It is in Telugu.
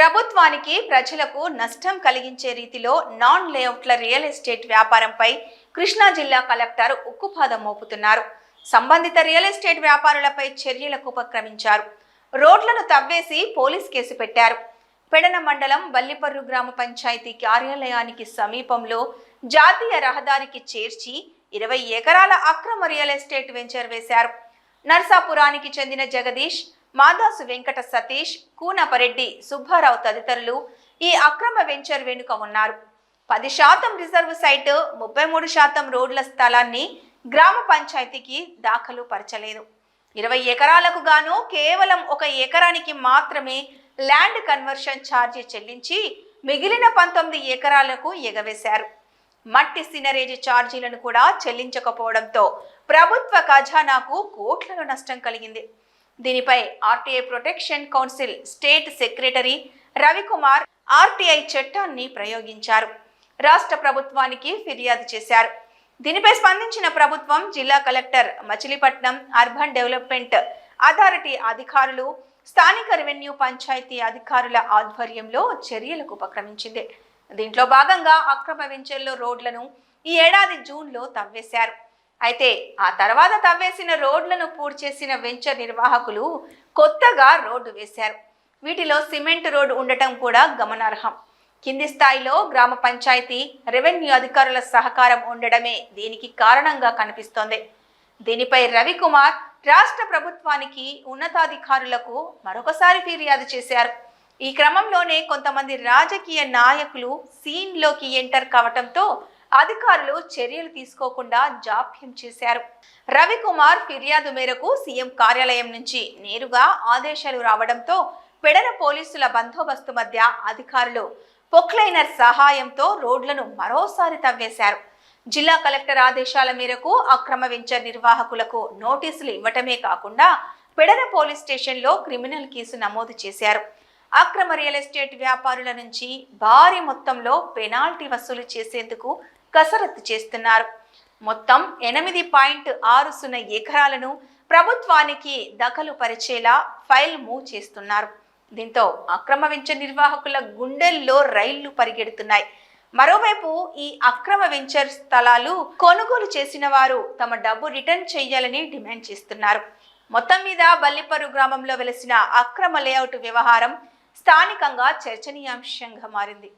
ప్రభుత్వానికి ప్రజలకు నష్టం కలిగించే రీతిలో నాన్ లేఅవుట్ల రియల్ ఎస్టేట్ వ్యాపారంపై కృష్ణా జిల్లా కలెక్టర్ ఉక్కుపాదం మోపుతున్నారు. సంబంధిత రియల్ ఎస్టేట్ వ్యాపారులపై చర్యలకు ఉపక్రమించారు. రోడ్లను తవ్వేసి పోలీస్ కేసు పెట్టారు. పెడన మండలం బల్లిపర్రు గ్రామ పంచాయతీ కార్యాలయానికి సమీపంలో జాతీయ రహదారికి చేర్చి ఇరవై ఎకరాల అక్రమ రియల్ ఎస్టేట్ వెంచర్ వేశారు. నర్సాపురానికి చెందిన జగదీష్ మాదాసు వెంకట సతీష్ కూనపరెడ్డి సుబ్బారావు తదితరులు ఈ అక్రమ వెంచర్ వెనుక ఉన్నారు. పది శాతం రిజర్వ్ సైట్ ముప్పై మూడు శాతం రోడ్ల స్థలాన్ని గ్రామ పంచాయతీకి దాఖలు పరచలేదు. ఇరవై ఎకరాలకు గాను కేవలం ఒక ఎకరానికి మాత్రమే ల్యాండ్ కన్వర్షన్ ఛార్జీ చెల్లించి మిగిలిన పంతొమ్మిది ఎకరాలకు ఎగవేశారు. మట్టి సినరేజీ ఛార్జీలను కూడా చెల్లించకపోవడంతో ప్రభుత్వ ఖజానాకు కోట్లలో నష్టం కలిగింది. దీనిపై RTI protection council state secretary Ravikumar RTI చట్టాన్ని ప్రయోగించారు. రాష్ట్ర ప్రభుత్వానికి ఫిర్యాదు చేశారు. దీనిపై స్పందించిన ప్రభుత్వం జిల్లా collector Machilipatnam urban development authority అధికారులు స్థానిక రెవెన్యూ పంచాయతీ అధికారుల ఆధ్వర్యంలో చర్యలకు ఉపక్రమించింది. దీంట్లో భాగంగా అక్రమ వెంచర్లో రోడ్లను ఈ ఏడాది జూన్లో తవ్వేశారు. అయితే ఆ తర్వాత తవ్వేసిన రోడ్లను పూర్తి చేసిన వెంచర్ నిర్వాహకులు కొత్తగా రోడ్డు వేశారు. వీటిలో సిమెంట్ రోడ్డు ఉండటం కూడా గమనార్హం. కింది స్థాయిలో గ్రామ పంచాయతీ రెవెన్యూ అధికారుల సహకారం ఉండడమే దీనికి కారణంగా కనిపిస్తోంది. దీనిపై రవికుమార్ రాష్ట్ర ప్రభుత్వానికి ఉన్నతాధికారులకు మరొకసారి ఫిర్యాదు చేశారు. ఈ క్రమంలోనే కొంతమంది రాజకీయ నాయకులు సీన్లోకి ఎంటర్ కావటంతో అధికారులు చర్యలు తీసుకోకుండా జాప్యం చేశారు. రవికుమార్ ఫిర్యాదు మేరకు సీఎం కార్యాలయం నుంచి నేరుగా ఆదేశాలు రావడంతో పెడర పోలీసుల బందోబస్తు మధ్య అధికారులు పొక్లైనర్ సహాయంతో రోడ్లను మరోసారి తవ్వేశారు. జిల్లా కలెక్టర్ ఆదేశాల మేరకు అక్రమ వెంచర్ నిర్వాహకులకు నోటీసులు ఇవ్వటమే కాకుండా పెడర పోలీస్ స్టేషన్లో క్రిమినల్ కేసు నమోదు చేశారు. అక్రమ రియల్ ఎస్టేట్ వ్యాపారుల నుంచి భారీ మొత్తంలో పెనాల్టీ వసూలు చేసేందుకు కసరత్తు చేస్తున్నారు. మొత్తం ఎనిమిది పాయింట్ ఆరు సున్నా ఎకరాలను ప్రభుత్వానికి దఖలు పరిచేలా ఫైల్ మూవ్ చేస్తున్నారు. దీంతో అక్రమ వెంచర్ నిర్వాహకుల గుండెల్లో రైళ్ళు పరిగెడుతున్నాయి. మరోవైపు ఈ అక్రమ వెంచర్ స్థలాలు కొనుగోలు చేసిన వారు తమ డబ్బు రిటర్న్ చేయాలని డిమాండ్ చేస్తున్నారు. మొత్తం మీద బల్లిపరు గ్రామంలో వెలిసిన అక్రమ లేఅవుట్ వ్యవహారం స్థానికంగా చర్చనీయాంశంగా మారింది.